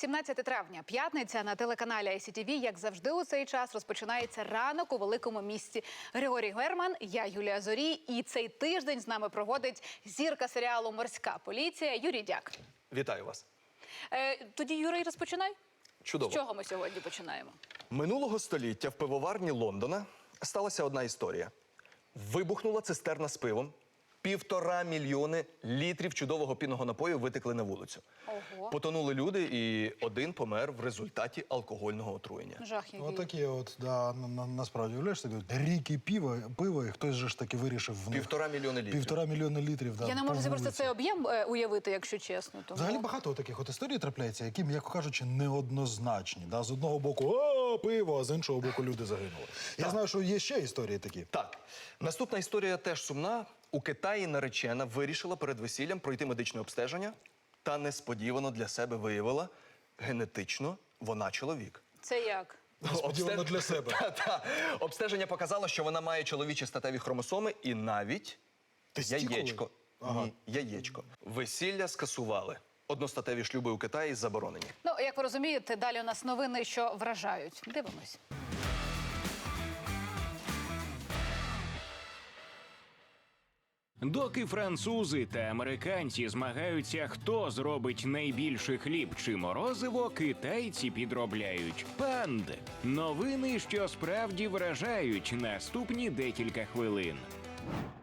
17 травня, п'ятниця на телеканалі ICTV, як завжди у цей час розпочинається ранок у великому місті. Григорій Герман, я Юлія Зорі. І цей тиждень з нами проводить зірка серіалу Морська поліція Юрій Дяк. Вітаю вас. Е, тоді Юрій, розпочинай. Чудово. З чого ми сьогодні починаємо? Минулого століття в пивоварні Лондона сталася одна історія: вибухнула цистерна з пивом. Півтора мільйони літрів чудового пінного напою витекли на вулицю. Ого. Потонули люди, і один помер в результаті алкогольного отруєння. Жах який. Отакі от, да, на, на, насправді уявляєш собі, ріки пива, пива, і хтось же ж таки вирішив в них Півтора мільйони літрів. Півтора мільйона літрів, да, Я не можу просто цей об'єм е, уявити, якщо чесно. Тому... Взагалі багато таких от історій трапляється, які, м'яко кажучи, неоднозначні. Да? З одного боку о, пиво, а з іншого боку люди загинули. Я знаю, що є ще історії такі. Так, наступна історія теж сумна. У Китаї наречена вирішила перед весіллям пройти медичне обстеження та несподівано для себе виявила генетично вона чоловік. Це як? Несподівано для себе. Та-та. Обстеження показало, що вона має чоловічі статеві хромосоми і навіть Тестікули? яєчко. Ага. Ні, яєчко. Весілля скасували. Одностатеві шлюби у Китаї заборонені. Ну, як ви розумієте, далі у нас новини, що вражають. Дивимось. Доки французи та американці змагаються, хто зробить найбільший хліб чи морозиво, китайці підробляють панд. Новини, що справді вражають наступні декілька хвилин.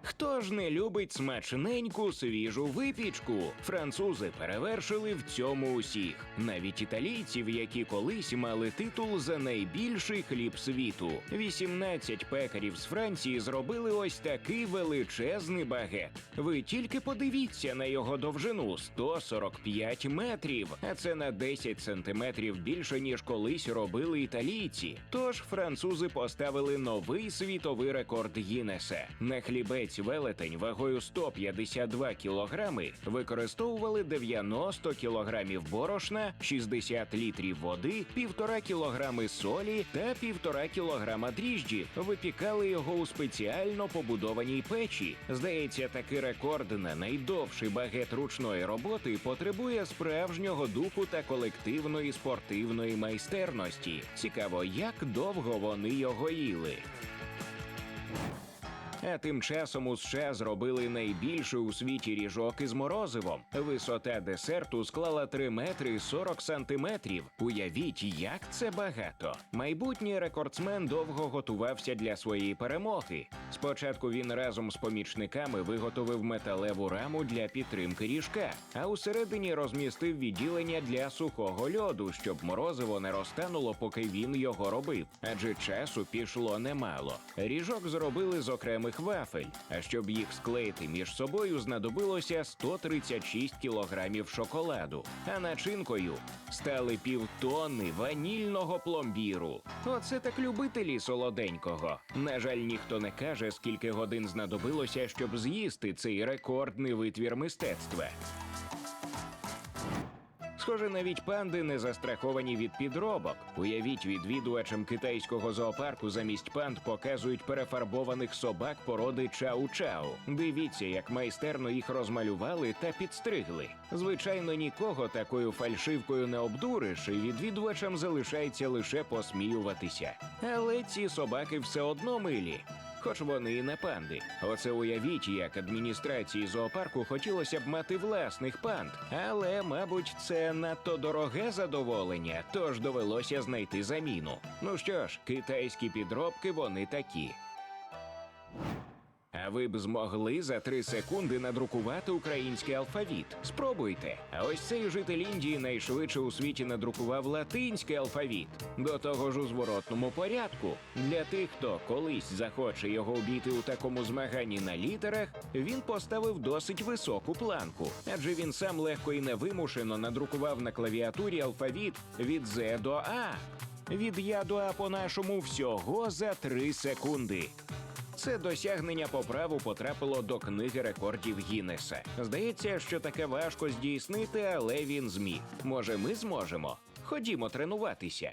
Хто ж не любить смачненьку свіжу випічку? Французи перевершили в цьому усіх, навіть італійців, які колись мали титул за найбільший хліб світу. 18 пекарів з Франції зробили ось такий величезний багет. Ви тільки подивіться на його довжину 145 метрів, а це на 10 сантиметрів більше ніж колись робили італійці. Тож французи поставили новий світовий рекорд Гіннеса. На хлібець велетень вагою 152 кілограми використовували 90 кілограмів борошна, 60 літрів води, півтора кілограми солі та півтора кілограма дріжджі. Випікали його у спеціально побудованій печі. Здається, такий рекорд на найдовший багет ручної роботи потребує справжнього духу та колективної спортивної майстерності. Цікаво, як довго вони його їли. А тим часом у США зробили найбільший у світі ріжок із морозивом. Висота десерту склала 3 метри 40 сантиметрів. Уявіть, як це багато. Майбутній рекордсмен довго готувався для своєї перемоги. Спочатку він разом з помічниками виготовив металеву раму для підтримки ріжка, а усередині розмістив відділення для сухого льоду, щоб морозиво не розтануло, поки він його робив. Адже часу пішло немало. Ріжок зробили з окремих вафель. А щоб їх склеїти між собою, знадобилося 136 кілограмів шоколаду. А начинкою стали півтонни ванільного пломбіру. Оце так любителі солоденького. На жаль, ніхто не каже, скільки годин знадобилося, щоб з'їсти цей рекордний витвір мистецтва. Схоже, навіть панди не застраховані від підробок. Уявіть, відвідувачам китайського зоопарку замість панд показують перефарбованих собак породи чау-чау. Дивіться, як майстерно їх розмалювали та підстригли. Звичайно, нікого такою фальшивкою не обдуриш, і відвідувачам залишається лише посміюватися. Але ці собаки все одно милі. Хоч вони і не панди. Оце уявіть, як адміністрації зоопарку хотілося б мати власних панд, але, мабуть, це надто дороге задоволення, тож довелося знайти заміну. Ну що ж, китайські підробки вони такі. А ви б змогли за три секунди надрукувати український алфавіт. Спробуйте. А ось цей житель Індії найшвидше у світі надрукував латинський алфавіт. До того ж у зворотному порядку. Для тих, хто колись захоче його обійти у такому змаганні на літерах, він поставив досить високу планку, адже він сам легко і невимушено надрукував на клавіатурі алфавіт від З до А. Від Я до А по-нашому всього за три секунди. Це досягнення по праву потрапило до книги рекордів Гіннеса. Здається, що таке важко здійснити, але він зміг. Може, ми зможемо? Ходімо тренуватися.